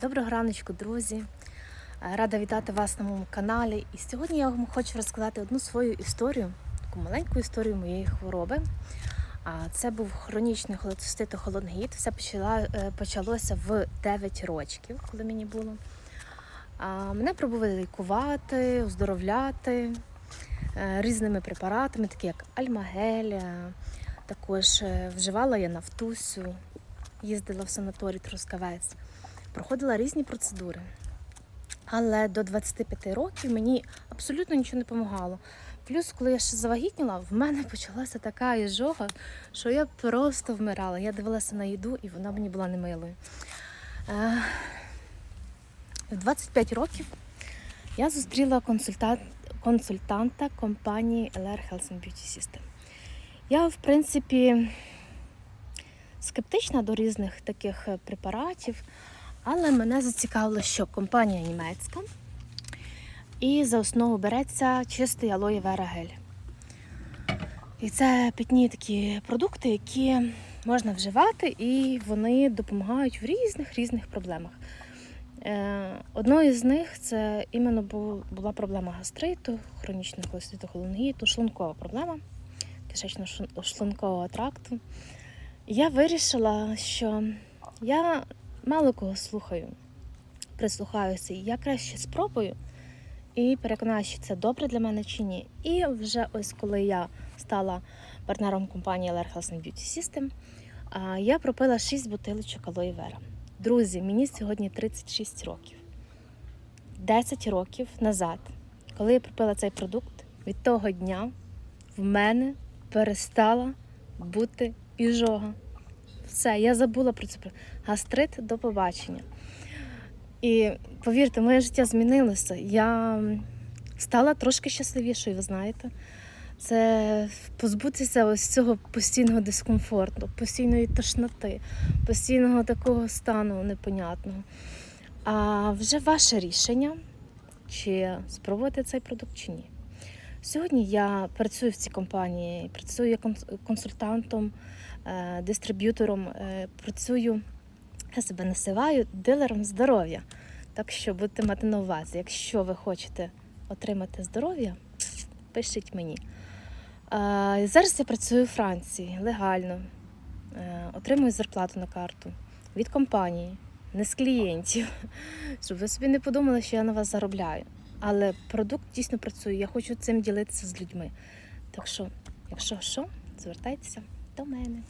Доброго раночку, друзі! Е, Рада вітати вас на моєму каналі. І сьогодні я вам хочу розказати одну свою історію, таку маленьку історію моєї хвороби. Це був хронічний холецистито-холонгіт. Все е, почалося в 9 років, коли мені було. Мене пробували лікувати, оздоровляти е, різними препаратами, такі як альмагель. Також вживала я нафтусю, їздила в санаторій Трускавець проходила різні процедури. Але до 25 років мені абсолютно нічого не допомагало. Плюс, коли я ще завагітніла, в мене почалася така іжога, що я просто вмирала. Я дивилася на їду, і вона мені була немилою. Е, В 25 років я зустріла консультант, консультанта компанії LR Health and Beauty System. Я, в принципі, скептична до різних таких е, препаратів. Але мене зацікавило, що компанія німецька і за основу береться чистий алоє вера гель. І це питні такі продукти, які можна вживати, і вони допомагають в різних різних проблемах. Е, Одною з них це іменно була проблема гастриту, хронічного холеститу холонгіту, шлункова проблема кишечно-шлункового тракту. Я вирішила, що я мало кого слухаю, прислухаюся, я краще спробую і переконаюся, чи це добре для мене чи ні. І вже ось коли я стала партнером компанії and Beauty System, я пропила 6 бутилочок алої вера. Друзі, мені сьогодні 36 років. 10 років назад, коли я пропила цей продукт, від того дня в мене перестала бути іжога. Все, я забула про це. Гастрит до побачення. І повірте, моє життя змінилося. Я стала трошки щасливішою, ви знаєте. Це позбутися ось цього постійного дискомфорту, постійної тошноти, постійного такого стану непонятного. А вже ваше рішення, чи спробувати цей продукт, чи ні. Сьогодні я працюю в цій компанії, працюю як консультантом, е, дистриб'ютором, е, працюю, я себе називаю дилером здоров'я. Так що будете мати на увазі, якщо ви хочете отримати здоров'я, пишіть мені. Е, Зараз я працюю у Франції легально, отримую зарплату на карту від компанії, не з клієнтів. Щоб ви собі не подумали, що я на вас заробляю. Але продукт дійсно працює. Я хочу цим ділитися з людьми. Так що, якщо що, звертайтеся до мене.